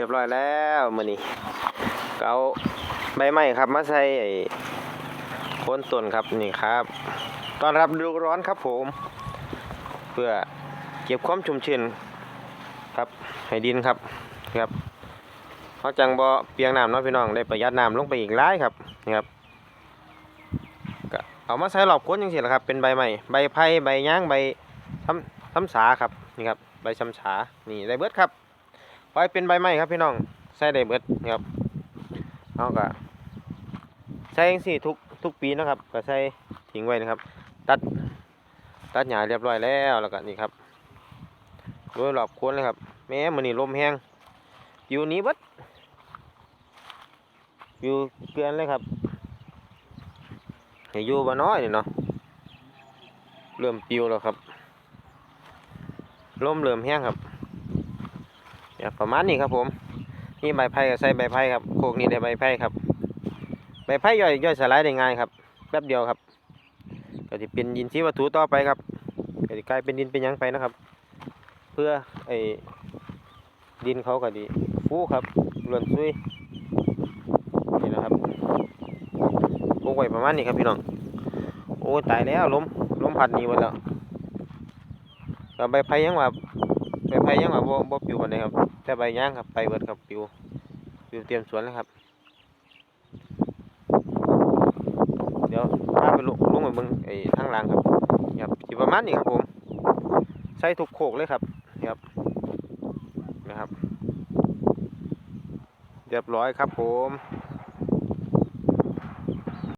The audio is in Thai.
รียบร้อยแล้วมือนี้ก็เอาใบไม้ครับ มาใส่ไอ้โคนต้นครับนี่ครับตอนรับฤดูร้อนครับผม เพื่อเก็บความชุ่มชื้นครับให้ดินครับครับเขาจังบ่เปียกน้ำเนาะพี่น้องได้ประหยัดน้ำลงไปอีกหลายครับนี่ครับเอามาใส่รอบโคนจังซี่แหละครับ เป็นใบไม้ใบไผ่ใบย่างใบซ้ำซ้ำสาครับนี่ครับใบซ้ำสานี่ได้เบิดครับ ไว้เป็นใบไม้ครับพี่น้องใส่ได้เบิดนะครับเอาก็ใส่จังซี่ทุกทุกปีนะครับก็ใส่ทิ้งไว้นะครับ ตัดตัดหญ้าเรียบร้อยแล้วแล้วก็นี่ครับโดยรอบโคนเลยครับ แม้มื้อนี้ลมแห้งปิวหนี้บิดปิวเกลือนเลยครับให้อยู่บ่น้อยนี่เนาะเริ่มปิวแล้วครับลมเริ่มแห้งครับ เนี่ยประมาณนี้ครับผมนี่ใบไผ่ก็ใส่ใบไผ่ครับโคกนี้ได้ใบไผ่ครับ ใบไผ่ย่อยย่อยสลายได้ง่ายครับแป๊บเดียวครับก็จะเป็นดินชีวัตถุต่อไปครับก็จะกลายเป็นดินเป็นยังไปนะครับ เพื่อไอ้ดินเขาก็ดีฟูครับล้วนซุยนี่นะครับปลูกไว้ประมาณนี้ครับพี่น้องโอ้ตายแล้วล้มล้มพัดนีหมดแล้วก็ใบไผ่ยังว่า ใบไผ่ยังว่าบ่บ่ปิวปานใดครับ แต่ใบย่างครับไปเบิดครับปิวปิวเตรียมสวนแล้วครับ เดี๋ยวพาไปลงลงไปเบิ่งไอ้ทางล่างครับครับสิประมาณนี้ครับผมใส่ทุกโคกเลยครับครับนะครับ เรียบร้อยครับผม